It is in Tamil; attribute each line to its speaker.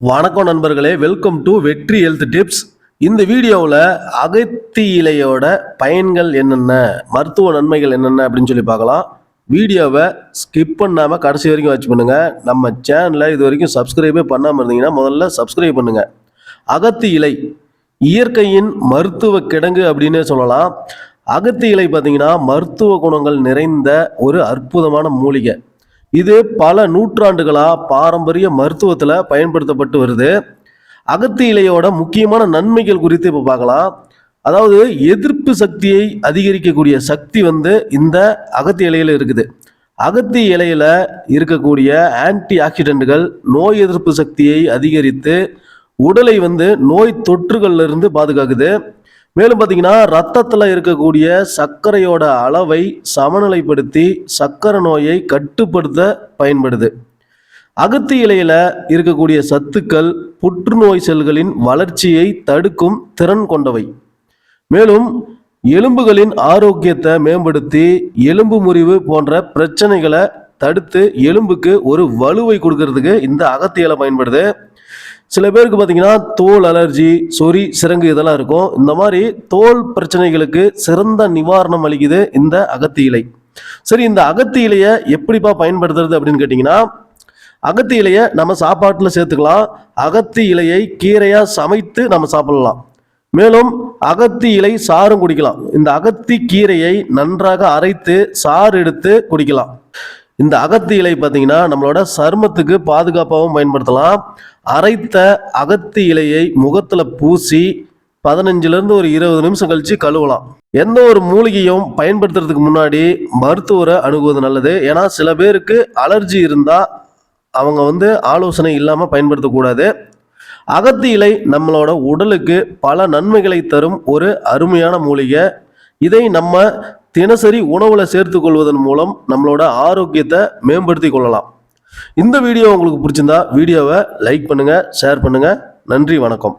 Speaker 1: வணக்கம் நண்பர்களே welcome to Vetri health tips இந்த வீடியோவில் அகத்தி இலையோட பயன்கள் என்னென்ன மருத்துவ நன்மைகள் என்னென்ன அப்படின்னு சொல்லி பார்க்கலாம். வீடியோவை ஸ்கிப் பண்ணாமல் கடைசி வரைக்கும் வச்சு பண்ணுங்க. நம்ம சேனலை இது வரைக்கும் சப்ஸ்கிரைபே பண்ணாமல் இருந்தீங்கன்னா முதல்ல சப்ஸ்கிரைப் பண்ணுங்கள் அகத்தி இலை இயற்கையின் மருத்துவ கிடங்கு அப்படின்னே சொல்லலாம். அகத்தி இலை பார்த்தீங்கன்னா மருத்துவ குணங்கள் நிறைந்த ஒரு அற்புதமான மூலிகை. இது பல நூற்றாண்டுகளாக பாரம்பரிய மருத்துவத்தில் பயன்படுத்தப்பட்டு வருது. அகத்தி இலையோட முக்கியமான நன்மைகள் குறித்து இப்போ பார்க்கலாம். அதாவது எதிர்ப்பு சக்தியை அதிகரிக்கக்கூடிய சக்தி வந்து இந்த அகத்தி இலையில் இருக்குது. அகத்தி இலையில இருக்கக்கூடிய ஆன்டி ஆக்சிடென்ட்கள் நோய் எதிர்ப்பு சக்தியை அதிகரித்து உடலை வந்து நோய் தொற்றுகள்ல இருந்து பாதுகாக்குது. மேலும் பார்த்தீங்கன்னா ரத்தத்தில் இருக்கக்கூடிய சர்க்கரையோட அளவை சமநிலைப்படுத்தி சர்க்கரை நோயை கட்டுப்படுத்த பயன்படுது. அகத்தி இலையில் இருக்கக்கூடிய சத்துக்கள் புற்றுநோய் செல்களின் வளர்ச்சியை தடுக்கும் திறன் கொண்டவை. மேலும் எலும்புகளின் ஆரோக்கியத்தை மேம்படுத்தி எலும்பு முறிவு போன்ற பிரச்சனைகளை தடுத்து எலும்புக்கு ஒரு வலுவை கொடுக்கறதுக்கு இந்த அகத்தியலை பயன்படுது. சில பேருக்கு பார்த்தீங்கன்னா தோல் அலர்ஜி சொறி சிறங்கு இதெல்லாம் இருக்கும். இந்த மாதிரி தோல் பிரச்சனைகளுக்கு சிறந்த நிவாரணம் அளிக்குது இந்த அகத்தி இலை. சரி இந்த அகத்தி இலையை எப்படிப்பா பயன்படுத்துறது அப்படின்னு கேட்டிங்கன்னா அகத்தி இலையை நம்ம சாப்பாட்டில் சேர்த்துக்கலாம். அகத்தி இலையை கீரையாக சமைத்து நம்ம சாப்பிடலாம். மேலும் அகத்தி இலை சாறும் குடிக்கலாம். இந்த அகத்தி கீரையை நன்றாக அரைத்து சாறு எடுத்து குடிக்கலாம். இந்த அகத்தி இலை பார்த்தீங்கன்னா நம்மளோட சருமத்துக்கு பாதுகாப்பாகவும் பயன்படுத்தலாம். அரைத்த அகத்தி இலையை முகத்தில் பூசி பதினஞ்சுலேருந்து ஒரு இருபது நிமிஷம் கழிச்சு கழுவலாம். எந்த ஒரு மூலிகையும் பயன்படுத்துறதுக்கு முன்னாடி மருத்துவரை அணுகுவது நல்லது. ஏன்னா சில பேருக்கு அலர்ஜி இருந்தால் அவங்க வந்து ஆலோசனை இல்லாமல் பயன்படுத்தக்கூடாது. அகத்தி இலை நம்மளோட உடலுக்கு பல நன்மைகளை தரும் ஒரு அருமையான மூலிகை. இதை நம்ம தினசரி உணவில் சேர்த்து கொள்வதன் மூலம் நம்மளோட ஆரோக்கியத்தை மேம்படுத்தி கொள்ளலாம். இந்த வீடியோ உங்களுக்கு பிடிச்சிருந்தா வீடியோவை லைக் பண்ணுங்கள் ஷேர் பண்ணுங்கள் நன்றி வணக்கம்.